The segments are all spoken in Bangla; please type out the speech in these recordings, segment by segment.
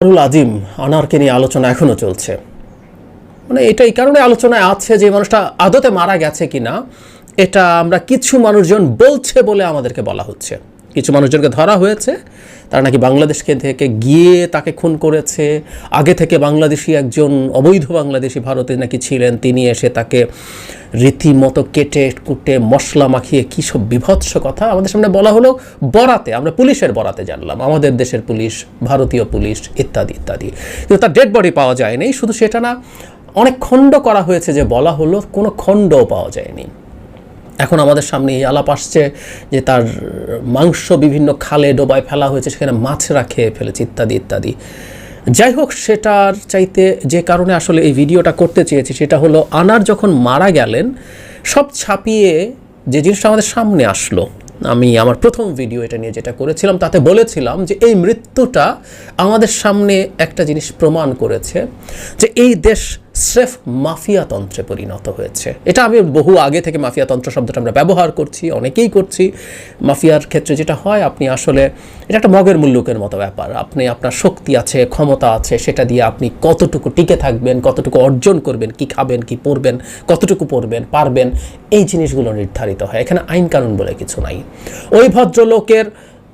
আনারুল আজিম আনারকে নিয়ে আলোচনা এখনও চলছে। মানে এটা এই কারণে আলোচনায় আছে যে মানুষটা আদতে মারা গেছে কি না এটা আমরা কিছু মানুষজন বলছে বলে আমাদেরকে বলা হচ্ছে। কিছু মানুষজনকে ধরা হয়েছে তারা নাকি বাংলাদেশকে থেকে গিয়ে তাকে খুন করেছে। আগে থেকে বাংলাদেশি একজন, অবৈধ বাংলাদেশি ভারতে নাকি ছিলেন। তিনি এসে তাকে রীতিমতো কেটে কুটে, মশলা মাখিয়ে কী সব বিভৎস কথা? আমাদের সামনে বলা হলো বরাতে, আমরা পুলিশের বরাতে জানলাম। আমাদের দেশের পুলিশ, ভারতীয় পুলিশ, ইত্যাদি ইত্যাদি। কিন্তু তার ডেড বডি পাওয়া যায়নি। শুধু সেটা না, অনেক খণ্ড করা হয়েছে যে বলা হলো, কোনো খণ্ডও পাওয়া যায়নি। এখন আমাদের সামনে এই আলাপ আসছে যে তার মাংস বিভিন্ন খালে ডোবায় ফেলা হয়েছে, সেখানে মাছরা খেয়ে ফেলেছে ইত্যাদি ইত্যাদি। যাই হোক, সেটার চাইতে যে কারণে আসলে এই ভিডিওটা করতে চেয়েছি সেটা হলো, আনার যখন মারা গেলেন, সব ছাপিয়ে যে জিনিসটা আমাদের সামনে আসলো, আমি আমার প্রথম ভিডিও এটা নিয়ে যেটা করেছিলাম, তাতে বলেছিলাম যে এই মৃত্যুটা আমাদের সামনে একটা জিনিস প্রমাণ করেছে যে এই দেশ স্রেফ মাফিয়াতন্ত্রে পরিণত হয়েছে। এটা আমি বহু আগে থেকে মাফিয়াতন্ত্র শব্দটা আমরা ব্যবহার করছি, অনেকেই করছি। মাফিয়ার ক্ষেত্রে যেটা হয়, আপনি আসলে, এটা একটা মগের মুল্লুকের মতো ব্যাপার। আপনি, আপনার শক্তি আছে, ক্ষমতা আছে, সেটা দিয়ে আপনি কতটুকু টিকে থাকবেন, কতটুকু অর্জন করবেন, কি খাবেন, কি পরবেন, কতটুকু পড়বেন পারবেন, এই জিনিসগুলো নির্ধারিত হয়। এখানে আইন কানুন বলে কিছু নাই। ওই ভদ্রলোকের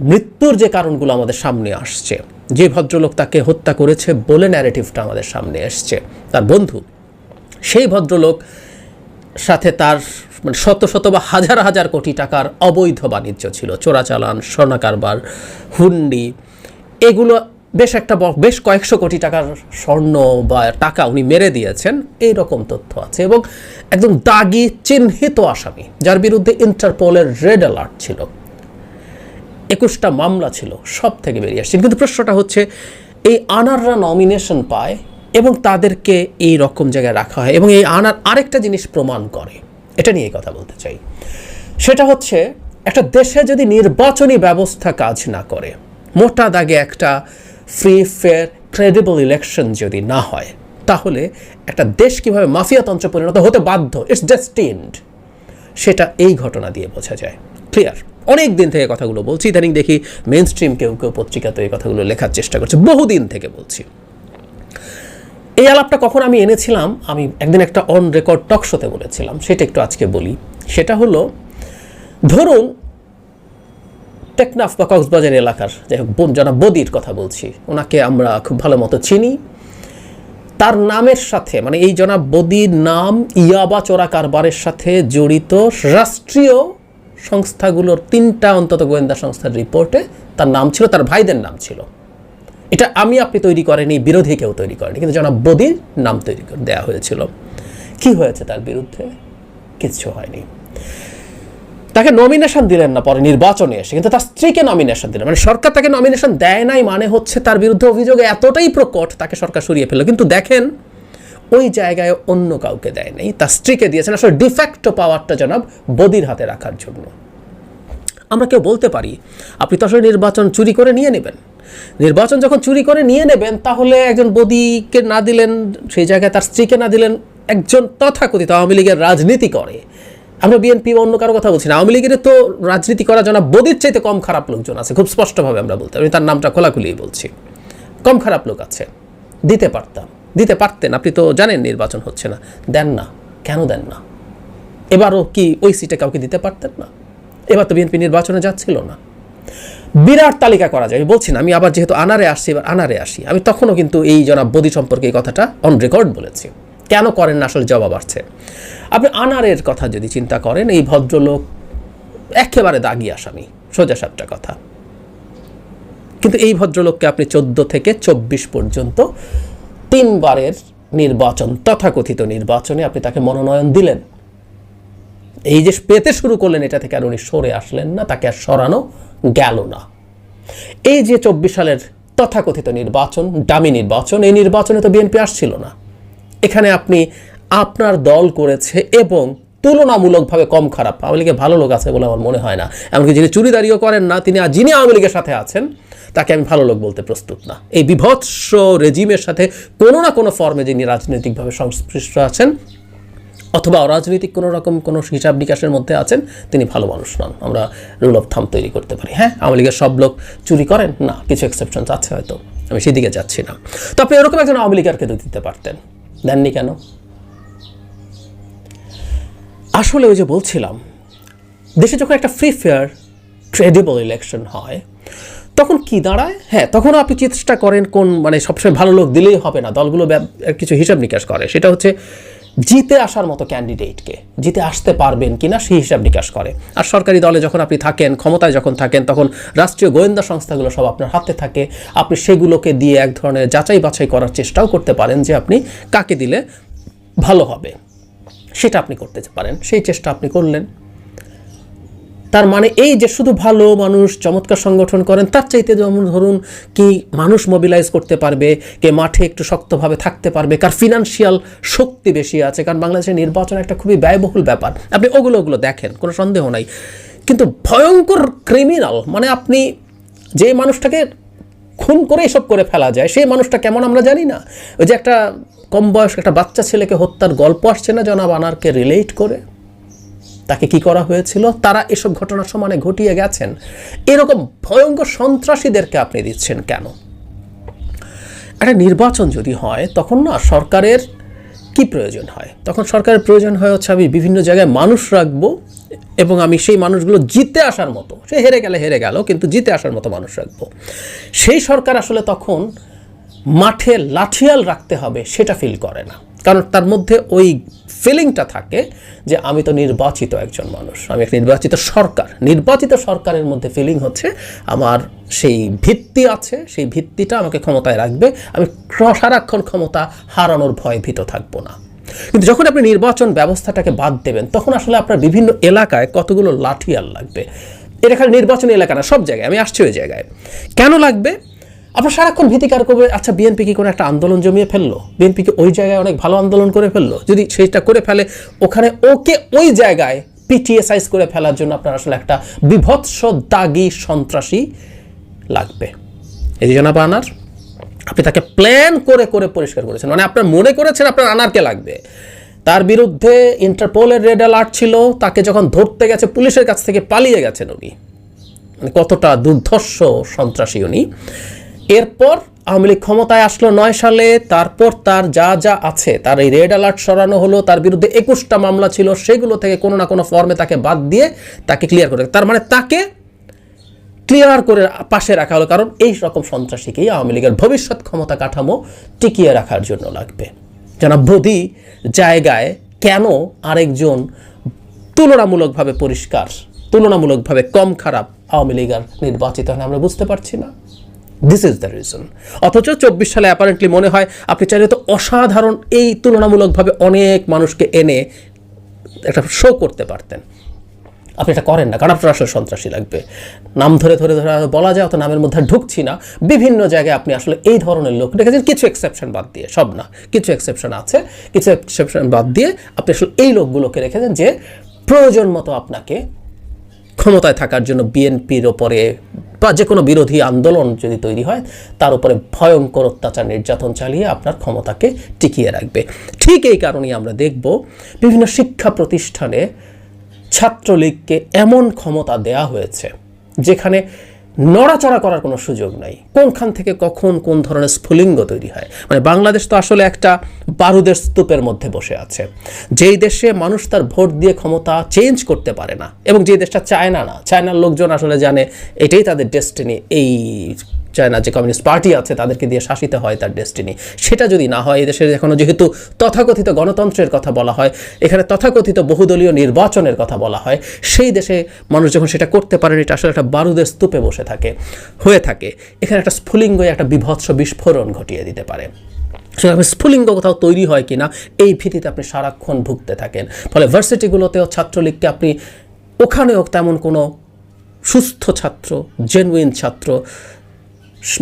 মৃত্যুর যে কারণগুলো আমাদের সামনে আসছে যে ভদ্রলোক তাকে হত্যা করেছে বলে ন্যারেটিভটা আমাদের সামনে এসছে। তার বন্ধু, সেই ভদ্রলোক সাথে তার মানে শত শত বা হাজার হাজার কোটি টাকার অবৈধ বাণিজ্য ছিল। চোরাচালান স্বর্ণ কারবার হুন্ডি, এগুলো বেশ একটা বেশ কয়েকশো কোটি টাকার স্বর্ণ বা টাকা উনি মেরে দিয়েছেন। এই রকম তথ্য আছে এবং একদম দাগি, চিহ্নিত আসামি, যার বিরুদ্ধে ইন্টারপোলের রেড অ্যালার্ট ছিল। একুশটা মামলা ছিল সব থেকে বেরিয়ে আসছে কিন্তু প্রশ্নটা হচ্ছে, এই আনাররা নমিনেশন পায় এবং তাদেরকে এই রকম জায়গায় রাখা হয় এবং এই আনার আরেকটা জিনিস প্রমাণ করে, এটা নিয়ে কথা বলতে চাই। সেটা হচ্ছে, একটা দেশে যদি নির্বাচনী ব্যবস্থা কাজ না করে, মোটা দাগে একটা ফ্রি ফেয়ার ক্রেডিবল ইলেকশন যদি না হয়, তাহলে একটা দেশ কীভাবে মাফিয়াতন্ত্রে পরিণত হতে বাধ্য ইটস ডেস্টিন্ড সেটা এই ঘটনা দিয়ে বোঝা যায়। ক্লিয়ার অনেক দিন থেকে কথাগুলো বলছি। ইদানিং দেখি মেন স্ট্রিম কেউ কেউ পত্রিকাতে এই কথাগুলো লেখার চেষ্টা করছে। বহুদিন থেকে বলছি। এই আলাপটা কখন আমি এনেছিলাম? আমি একদিন একটা অন রেকর্ড টক শোতে বলেছিলাম। সেটা একটু আজকে বলি। সেটা হলো, ধরুন, টেকনাফ বা কক্সবাজার এলাকার, যাই হোক যারা বদির কথা বলছি। ওনাকে আমরা খুব ভালো মতো চিনি। তার নামের সাথে মানে এই জনাব বদির নাম ইয়াবা চোরা কারবারের সাথে জড়িত রাষ্ট্রীয় সংস্থাগুলোর তিনটা অন্তত গোয়েন্দা সংস্থার রিপোর্টে তার নাম ছিল, তার ভাইদের নাম ছিল। এটা আমি, আপনি তৈরি করেনি, বিরোধী কেউ তৈরি করেনি, কিন্তু জনাব বদির নাম তৈরি করে দেওয়া হয়েছিল। কি হয়েছে তার বিরুদ্ধে? কিচ্ছু হয়নি। তাকে নমিনেশন দিলেন না পরে, নির্বাচনে এসে, কিন্তু তার স্ত্রীকে নমিনেশন দিলেন মানে সরকার তাকে নমিনেশন দেয় নাই মানে হচ্ছে তার বিরুদ্ধে অভিযোগ এতটাই প্রকট, তাকে সরকার সরিয়ে ফেলল। কিন্তু দেখেন ওই জায়গায় অন্য কাউকে দেয় নাই তার স্ত্রীকে দিয়েছেন। আসলে ডিফ্যাক্টো পাওয়ারটা জনাব বদির হাতে রাখার জন্য। আমরা কেউ বলতে পারি, আপনি তো আসলে নির্বাচন চুরি করে নিয়ে নেবেন। নির্বাচন যখন চুরি করে নিয়ে নেবেন, তাহলে একজন বদিকে না দিলেন, সেই জায়গায় তার স্ত্রীকে না দিলেন, একজন তথাকথিত আওয়ামী লীগের রাজনীতি করে। আমরা বিএনপি বা অন্য কারও কথা বলছি না, আওয়ামী লীগের তো রাজনীতি করা জনা বদির চাইতে কম খারাপ লোকজন আছে, খুব স্পষ্টভাবে আমরা বলতে আমি তার নামটা খোলাখুলিই বলছি। কম খারাপ লোক আছে, দিতে পারতাম। দিতে পারতেন। আপনি তো জানেন নির্বাচন হচ্ছে না। দেন না। কেন দেন না? এবারও কি ওই সিটে কাউকে দিতে পারতেন না? এবার তো বিএনপি নির্বাচনে যাচ্ছিল না। বিরাট তালিকা করা যায়। আমি বলছি না, আমি আবার যেহেতু আনারে আসছি, এবার আনারে আসি। আমি তখনও কিন্তু এই জনাব বদি সম্পর্কে এই কথাটা অন রেকর্ড বলেছি। কেন করেন না? আসলে জবাব আসছে। আপনি আনারের কথা যদি চিন্তা করেন, এই ভদ্রলোক একেবারে দাগি আসামি, সোজা সাপটা কথা। কিন্তু এই ভদ্রলোককে আপনি চোদ্দ থেকে চব্বিশ পর্যন্ত তিনবারের নির্বাচন, তথাকথিত নির্বাচনে আপনি তাকে মনোনয়ন দিলেন। এই যে পেতে শুরু করলেন, এটা থেকে আর উনি সরে আসলেন না, তাকে আর সরানো গেল না। এই যে চব্বিশ সালের তথাকথিত নির্বাচন ডামি নির্বাচন, এই নির্বাচনে তো বিএনপি আসছিল না। এখানে আপনি আপনার দল করেছে এবং তুলনামূলকভাবে কম খারাপ। আওয়ামী লীগের ভালো লোক আছে বলে আমার মনে হয় না। এমনকি যিনি চুরিদারিও করেন না, তিনি আর যিনি আওয়ামী লীগের সাথে আছেন, তাকে আমি ভালো লোক বলতে প্রস্তুত না। এই বিভৎস রেজিমের সাথে কোনো না কোনো ফর্মে যিনি রাজনৈতিকভাবে সংশ্লিষ্ট আছেন, অথবা অরাজনৈতিক কোনো রকম কোনো হিসাব নিকাশের মধ্যে আছেন, তিনি ভালো মানুষ নন। আমরা রুল অফ থাম তৈরি করতে পারি। হ্যাঁ আওয়ামী লীগের সব লোক চুরি করেন? না, কিছু এক্সেপশনস আছে হয়তো। আমি সেদিকে যাচ্ছি না। তো আপনি এরকম একজন আওয়ামী লীগারকে দিতে পারতেন? দেননি কেন? আসলে ওই যে বলছিলাম, দেশে যখন একটা ফ্রি ফেয়ার ক্রেডিবল ইলেকশন হয়, তখন কি দাঁড়ায়? হ্যাঁ তখন আপনি চেষ্টা করেন কোন মানে সবসময় ভালো লোক দিলেই হবে না, দলগুলো কিছু হিসাব নিকাশ করে। সেটা হচ্ছে জিতে আসার মতো ক্যান্ডিডেটকে জিতে আসতে পারবেন কি না সেই হিসাব নিকাশ করে। আর সরকারি দলে যখন আপনি থাকেন, ক্ষমতায় যখন থাকেন, তখন রাষ্ট্রীয় গোয়েন্দা সংস্থাগুলো সব আপনার হাতে থাকে। আপনি সেগুলোকে দিয়ে এক ধরনের যাচাই বাছাই করার চেষ্টাও করতে পারেন যে আপনি কাকে দিলে ভালো হবে। সেটা আপনি করতে পারেন, সেই চেষ্টা আপনি করলেন। তার মানে এই যে শুধু ভালো মানুষ চমৎকার সংগঠন করেন, তার চাইতে যেমন ধরুন কি মানুষ মোবিলাইজ করতে পারবে, কে মাঠে একটু শক্তভাবে থাকতে পারবে, কার ফিনান্সিয়াল শক্তি বেশি আছে, কারণ বাংলাদেশের নির্বাচন একটা খুবই ব্যয়বহুল ব্যাপার। আপনি ওগুলো ওগুলো দেখেন, কোনো সন্দেহ নাই। কিন্তু ভয়ঙ্কর ক্রিমিনাল মানে আপনি যে মানুষটাকে খুন করে এসব করে ফেলা যায়। সেই মানুষটা কেমন আমরা জানি না। ওই যে একটা কম বয়স একটা বাচ্চা ছেলেকে হত্যার গল্প আসছে না জনাব আনারকে রিলেট করে? তাকে কি করা হয়েছিল? তারা এসব ঘটনা সমানে ঘটিয়ে গেছেন। এরকম ভয়ঙ্কর সন্ত্রাসীদেরকে আপনি দিচ্ছেন কেন? একটা নির্বাচন যদি হয়, তখন না সরকারের কি প্রয়োজন হয়? তখন সরকারের প্রয়োজন হয় হচ্ছে আমি বিভিন্ন জায়গায় মানুষ রাখব এবং আমি সেই মানুষগুলো জিতে আসার মতো। সে হেরে গেলে হেরে গেল, কিন্তু জিতে আসার মতো মানুষ রাখব। সেই সরকার আসলে তখন মাঠে লাঠিয়াল রাখতে হবে সেটা ফিল করে না। কারণ তার মধ্যে ওই ফিলিংটা থাকে যে আমি তো নির্বাচিত একজন মানুষ, আমি এক নির্বাচিত সরকার। নির্বাচিত সরকারের মধ্যে ফিলিং হচ্ছে আমার সেই ভিত্তি আছে, সেই ভিত্তিটা আমাকে ক্ষমতায় রাখবে। আমি সারাক্ষণ ক্ষমতা হারানোর ভয় ভীত থাকব না। কিন্তু যখন আপনি নির্বাচন ব্যবস্থাটাকে বাদ দেবেন, তখন আসলে আপনার বিভিন্ন এলাকায় কতগুলো লাঠিয়াল লাগবে। এটা খালি নির্বাচনী এলাকা না, সব জায়গায়, আমি আসছি ওই জায়গায়। কেন লাগবে? আপনার সারাক্ষণ ভীতিকার করবে আচ্ছা বিএনপি কি কোনো একটা আন্দোলন জমিয়ে ফেলল? বিএনপি কি ওই জায়গায় অনেক ভালো আন্দোলন করে ফেলল? যদি সেইটা করে ফেলে, ওখানে ওকে ওই জায়গায় পিটিএসাইজ করে ফেলার জন্য আপনার আসলে একটা বিভৎস দাগি সন্ত্রাসী লাগবে। এই জনাব আনার আপনি তাকে প্ল্যান করে করে পরিষ্কার করেছেন। মানে আপনার মনে করেছেন আপনার আনারকে লাগবে। তার বিরুদ্ধে ইন্টারপোলের রেড অ্যালার্ট ছিল, তাকে যখন ধরতে গেছে, পুলিশের কাছ থেকে পালিয়ে গেছেন উনি। মানে কতটা দুর্ধর্ষ সন্ত্রাসী উনি। এরপর আওয়ামী লীগ ক্ষমতায় আসলো নয় সালে, তারপর তার যা যা আছে, তার এই রেড অ্যালার্ট সরানো হলো, তার বিরুদ্ধে একুশটা মামলা ছিল, সেগুলো থেকে কোনো না কোনো ফর্মে তাকে বাদ দিয়ে তাকে ক্লিয়ার করে তার মানে তাকে ক্লিয়ার করে পাশে রাখা হলো, কারণ এই রকম সন্ত্রাসীকেই আওয়ামী লীগের ভবিষ্যৎ ক্ষমতা কাঠামো টিকিয়ে রাখার জন্য লাগবে। জনাব বদি জায়গায় কেন আরেকজন তুলনামূলকভাবে পরিষ্কার, তুলনামূলকভাবে কম খারাপ আওয়ামী লীগের নির্বাচিত হয় আমরা বুঝতে পারছি না? দিস ইজ দ্য রিজন অথচ চব্বিশ সালে অ্যাপারেন্টলি মনে হয় আপনি চাইলে তো অসাধারণ এই তুলনামূলকভাবে অনেক মানুষকে এনে একটা শো করতে পারতেন। আপনি এটা করেন না, কারণ আপনার আসলে সন্ত্রাসী লাগবে। নাম ধরে ধরে ধরে বলা যায় অত নামের মধ্যে ঢুকছি না। বিভিন্ন জায়গায় আপনি আসলে এই ধরনের লোক রেখেছেন কিছু এক্সেপশন বাদ দিয়ে, সব না, কিছু এক্সেপশন আছে। কিছু এক্সেপশন বাদ দিয়ে আপনি আসলে এই লোকগুলোকে রেখেছেন যে প্রয়োজন মতো আপনাকে ক্ষমতায় থাকার জন্য বিএনপির ওপরে বা যে কোনো বিরোধী আন্দোলন যদি তৈরি হয়, তার উপরে ভয়ঙ্কর অত্যাচার, নির্যাতন চালিয়ে আপনার ক্ষমতাকে টিকিয়ে রাখবে। ঠিক এই কারণেই আমরা দেখব বিভিন্ন শিক্ষা প্রতিষ্ঠানে ছাত্রলীগকে এমন ক্ষমতা দেয়া হয়েছে, যেখানে নড়াচড়া করার কোনো সুযোগ নাই। কোনখান থেকে কখন কোন ধরনের স্ফুলিঙ্গ তৈরি হয়? মানে বাংলাদেশ তো আসলে একটা বারুদের স্তূপের মধ্যে বসে আছে। যেই দেশে মানুষ তার ভোট দিয়ে ক্ষমতা চেঞ্জ করতে পারে না, এবং যে দেশটা চায়না না, চায়নার লোকজন আসলে জানে এটাই তাদের ডেস্টিনি এই চায়না যে কমিউনিস্ট পার্টি আছে, তাদেরকে দিয়ে শাসিত হয় তার ডেস্টিনি সেটা যদি না হয় এদেশের এখনও যেহেতু তথাকথিত গণতন্ত্রের কথা বলা হয়, এখানে তথাকথিত বহুদলীয় নির্বাচনের কথা বলা হয়, সেই দেশে মানুষ যখন সেটা করতে পারেন, এটা আসলে একটা বারুদের স্তূপে বসে থাকে, হয়ে থাকে। এখানে একটা স্ফুলিঙ্গ একটা বিভৎস বিস্ফোরণ ঘটিয়ে দিতে পারে। সেভাবে স্ফুলিঙ্গ কোথাও তৈরি হয় কিনা, এই ভীতিতে আপনি সারাক্ষণ ভুগতে থাকেন। ফলে ভার্সিটিগুলোতেও ছাত্রলীগকে আপনি ওখানেও তেমন কোনো সুস্থ ছাত্র জেনুইন ছাত্র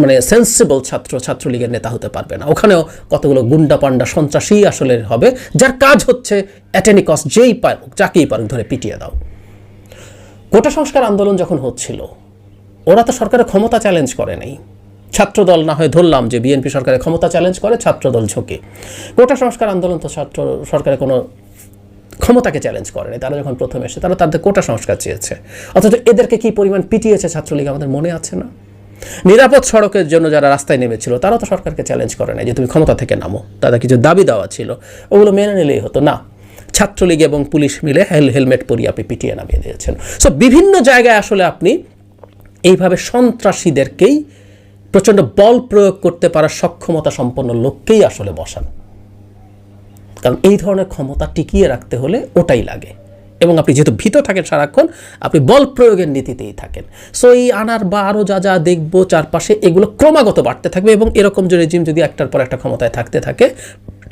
মানে সেন্সিবল ছাত্র, ছাত্রলীগের নেতা হতে পারবে না। ওখানেও কতগুলো গুন্ডা পান্ডা সন্ত্রাসী আসলে হবে, যার কাজ হচ্ছে অ্যাটেনিকস যেই পারুক, যাকেই পারুক ধরে পিটিয়ে দাও। কোটা সংস্কার আন্দোলন যখন হচ্ছিল, ওরা তো সরকারের ক্ষমতা চ্যালেঞ্জ করে নাই। ছাত্রদল না হয়ে ধরলাম যে বিএনপি সরকারের ক্ষমতা চ্যালেঞ্জ করে, ছাত্রদল ঝোঁকে। কোটা সংস্কার আন্দোলন তো ছাত্র সরকারের কোনো ক্ষমতাকে চ্যালেঞ্জ করেনি তারা যখন প্রথম এসে তারা তাদের কোটা সংস্কার চেয়েছে। অথচ এদেরকে কি পরিমাণ পিটিয়েছে ছাত্রলীগ আমাদের মনে আছে না? নিরাপদ সড়কের জন্য যারা রাস্তায় নেমেছিল, তারাও তো সরকারকে চ্যালেঞ্জ করে না যে তুমি ক্ষমতা থেকে নামো। তাদের কিছু দাবি দেওয়া ছিল, ওগুলো মেনে নিলেই হতো। না, ছাত্রলীগ এবং পুলিশ মিলে হেল হেলমেট পরিয়ে আপনি পিটিয়ে নামিয়ে দিয়েছেন। সো বিভিন্ন জায়গায় আসলে আপনি এইভাবে সন্ত্রাসীদেরকেই প্রচণ্ড বল প্রয়োগ করতে পারার সক্ষমতা সম্পন্ন লোককেই আসলে বসান। কারণ এই ধরনের ক্ষমতা টিকিয়ে রাখতে হলে ওটাই লাগে। এবং আপনি যেহেতু ভীত থাকেন সারাক্ষণ, আপনি বল প্রয়োগের নীতিতেই থাকেন। সো এই আনার বা আরও যা যা দেখব চারপাশে, এগুলো ক্রমাগত বাড়তে থাকবে এবং এরকম যে রেজিম যদি একটার পর একটা ক্ষমতায় থাকতে থাকে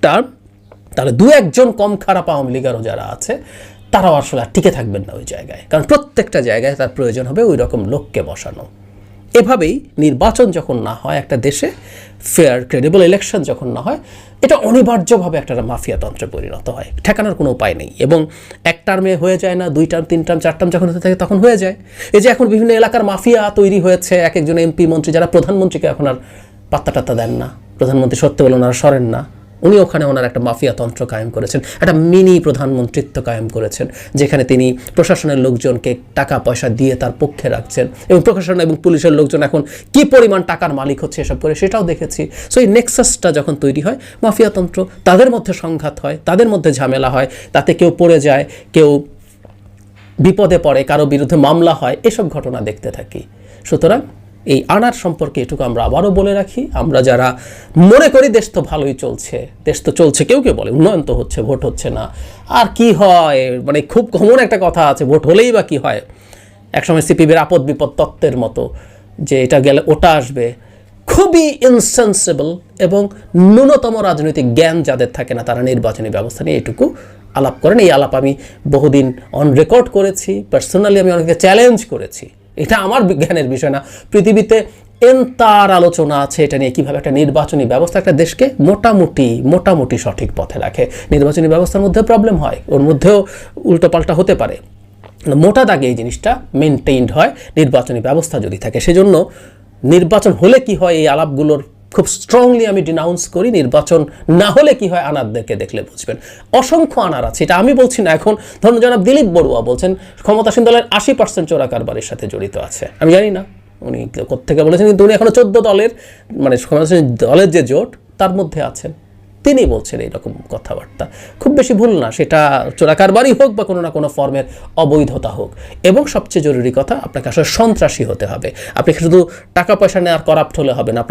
টার্ম তাহলে দু একজন কম খারাপ আওয়ামী লীগেরও যারা আছে, তারাও আসলে আর টিকে থাকবেন না ওই জায়গায়। কারণ প্রত্যেকটা জায়গায় তার প্রয়োজন হবে ওই রকম লোককে বসানো। এভাবেই নির্বাচন যখন না হয় একটা দেশে ফেয়ার ক্রেডিবল ইলেকশন যখন না হয়, এটা অনিবার্যভাবে একটা মাফিয়াতন্ত্রে পরিণত হয়। ঠেকানোর কোনো উপায় নেই। এবং এক টার্মে হয়ে যায় না, দুই টার্ম তিন টার্ম চার টার্ম যখন হতে থাকে তখন হয়ে যায়। এই যে এখন বিভিন্ন এলাকার মাফিয়া তৈরি হয়েছে, এক একজন এমপি মন্ত্রী, যারা প্রধানমন্ত্রীকে এখন আর পাত্তা টাত্তা দেন না। প্রধানমন্ত্রী সত্যি বলেন আর সরেন না। উনি ওখানে ওনার একটা মাফিয়া তন্ত্র কায়েম করেছেন, একটা মিনি প্রধানমন্ত্রিত্ব কায়েম করেছেন, যেখানে তিনি প্রশাসনের লোকজনকে টাকা, পয়সা দিয়ে তার পক্ষে রাখছেন এবং প্রশাসন এবং পুলিশের লোকজন এখন কি পরিমাণ টাকার মালিক হচ্ছে এসব করে সেটাও দেখেছি। সো এই নেক্সাসটা যখন তৈরি হয় মাফিয়াতন্ত্র তাদের মধ্যে সংঘাত হয়, তাদের মধ্যে ঝামেলা হয়, তাতে কেউ পড়ে যায়, কেউ বিপদে পড়ে, কারও বিরুদ্ধে মামলা হয়, এসব ঘটনা দেখতে থাকি। সুতরাং এই আনার সম্পর্কে এটুকু আমরা আবারও বলে রাখি। আমরা যারা মনে করি দেশ তো ভালোই চলছে, দেশ তো চলছে, কেউ কেউ বলে উন্নয়ন তো হচ্ছে, ভোট হচ্ছে না। আর কি হয়? মানে খুব কমন একটা কথা আছে, ভোট হলেই বা কি হয়? একসময় সিপিবির আপদ বিপদ তত্ত্বের মতো যে এটা গেলে ওটা আসবে। খুবই ইনসেন্সিবল এবং ন্যূনতম রাজনৈতিক জ্ঞান যাদের থাকে না, তারা নির্বাচনী ব্যবস্থা নিয়ে এটুকু আলাপ করেন। এই আলাপ আমি বহুদিন অন রেকর্ড করেছি। পার্সোনালি আমি অনেকে চ্যালেঞ্জ করেছি। এটা আমার বিজ্ঞানের বিষয় না। পৃথিবীতে এন্তার আলোচনা আছে এটা নিয়ে কীভাবে একটা নির্বাচনী ব্যবস্থা একটা দেশকে মোটামুটি মোটামুটি সঠিক পথে রাখে। নির্বাচনী ব্যবস্থার মধ্যে প্রবলেম হয়, ওর মধ্যেও উল্টোপাল্টা হতে পারে। মোটা দাগে এই জিনিসটা মেনটেইনড হয়, নির্বাচনী ব্যবস্থা যদি থাকে। সেজন্য নির্বাচন হলে কি হয় এই আলাপগুলোর খুব স্ট্রংলি আমি ডিনাউন্স করি, নির্বাচন না হলে কি হয় আনারদেরকে দেখলে বুঝবেন। অসংখ্য আনার আছে, এটা আমি বলছি না এখন। ধরুন জনাব দিলীপ বড়ুয়া বলছেন, ক্ষমতাসীন দলের আশি পার্সেন্ট চোরা কারবারের সাথে জড়িত আছে। আমি জানি না, উনি কোথেকে বলেছেন, কিন্তু উনি এখনও চোদ্দ দলের মানে ক্ষমতাসীন দলের যে জোট, তার মধ্যে আছেন। তিনি বলছেন এইরকম কথাবার্তা। খুব বেশি ভুল না, সেটা চোরাকারবারই হোক বা কোনো না কোনো ফর্মের অবৈধতা হোক। এবং সবচেয়ে জরুরি কথা, আপনাকে আসলে সন্ত্রাসী হতে হবে। আপনি শুধু টাকা পয়সা নেওয়ার করাপ্ট হলে হবে না